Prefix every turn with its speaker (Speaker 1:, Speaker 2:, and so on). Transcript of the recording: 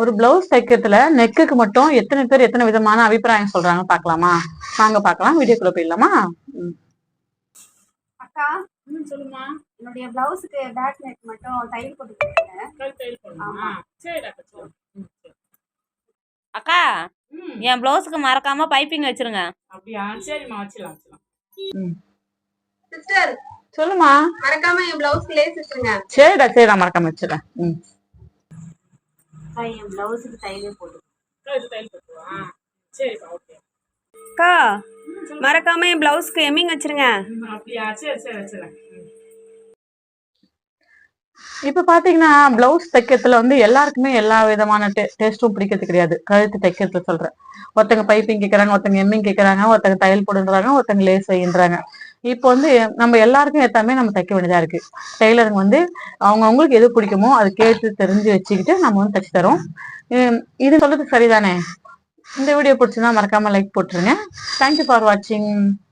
Speaker 1: ஒரு பிளவுஸ் தைக்கிறதுல நெக்குக்கு மட்டும் எத்தனை பேர் எத்தனை விதமான அபிப்பிராயம் சொல்றாங்க பார்க்கலாமா? வாங்க பார்க்கலாம். வீடியோக்குள்ள போயிடலாமா.
Speaker 2: அக்கா
Speaker 3: சொல்லுமா.
Speaker 2: என்னுடைய பிளவுஸுக்கு பேக் நெக் மட்டும் தையல் போட்டு
Speaker 3: அக்கா
Speaker 4: என் ப்ளவுஸுக்கு மறக்காம பைப்பிங் வச்சிருங்க.
Speaker 3: அப்படியா? சரிம்மா வச்சிடலாம் வச்சிடலாம்.
Speaker 2: சிஸ்டர்
Speaker 1: சொல்லுமா.
Speaker 2: மறக்காம என் பிளவுஸ்க்கு லேஸ் வச்சுருங்க
Speaker 1: சரிடா சரி நான் மறக்காம வச்சிடறேன். ம்.
Speaker 2: அக்கா என் பிளவுஸுக்கு தையலே போட்டு
Speaker 3: கழுத்து தையல் போட்டுருவா சரிப்பா ஓகே
Speaker 2: அக்கா மறக்காம என் பிளவுஸ்க்கு எம்மிங் வச்சிருங்க.
Speaker 3: அப்படியா? சரி சரி வச்சிடறேன் ம்.
Speaker 1: இப்ப பாத்தீங்கன்னா பிளவுஸ் தைக்கிறதுல வந்து எல்லாருக்குமே எல்லா விதமான டேஸ்ட்டும் பிடிக்கிறது கிடையாது. கழுத்து தைக்கிறது சொல்றேன். ஒருத்தங்க பைப்பிங் கேக்குறாங்க ஒருத்தங்க எம்மிங் கேக்குறாங்க ஒருத்தங்க தையல் போடுன்றாங்க ஒருத்தங்க லேஸ் வைன்றாங்க இப்போ வந்து நம்ம எல்லாருக்கும் ஏத்தாமே நம்ம தைக்க வேண்டியதா இருக்கு. டெய்லருங்க வந்து அவங்க அவங்களுக்கு எது பிடிக்குமோ அது கேட்டு தெரிஞ்சு வச்சுக்கிட்டு நம்ம வந்து தைச்சு தரோம். இது சொல்றது சரிதானே? இந்த வீடியோ பிடிச்சிருந்தா மறக்காம லைக் போட்டுருங்க. தேங்க்யூ ஃபார் வாட்சிங்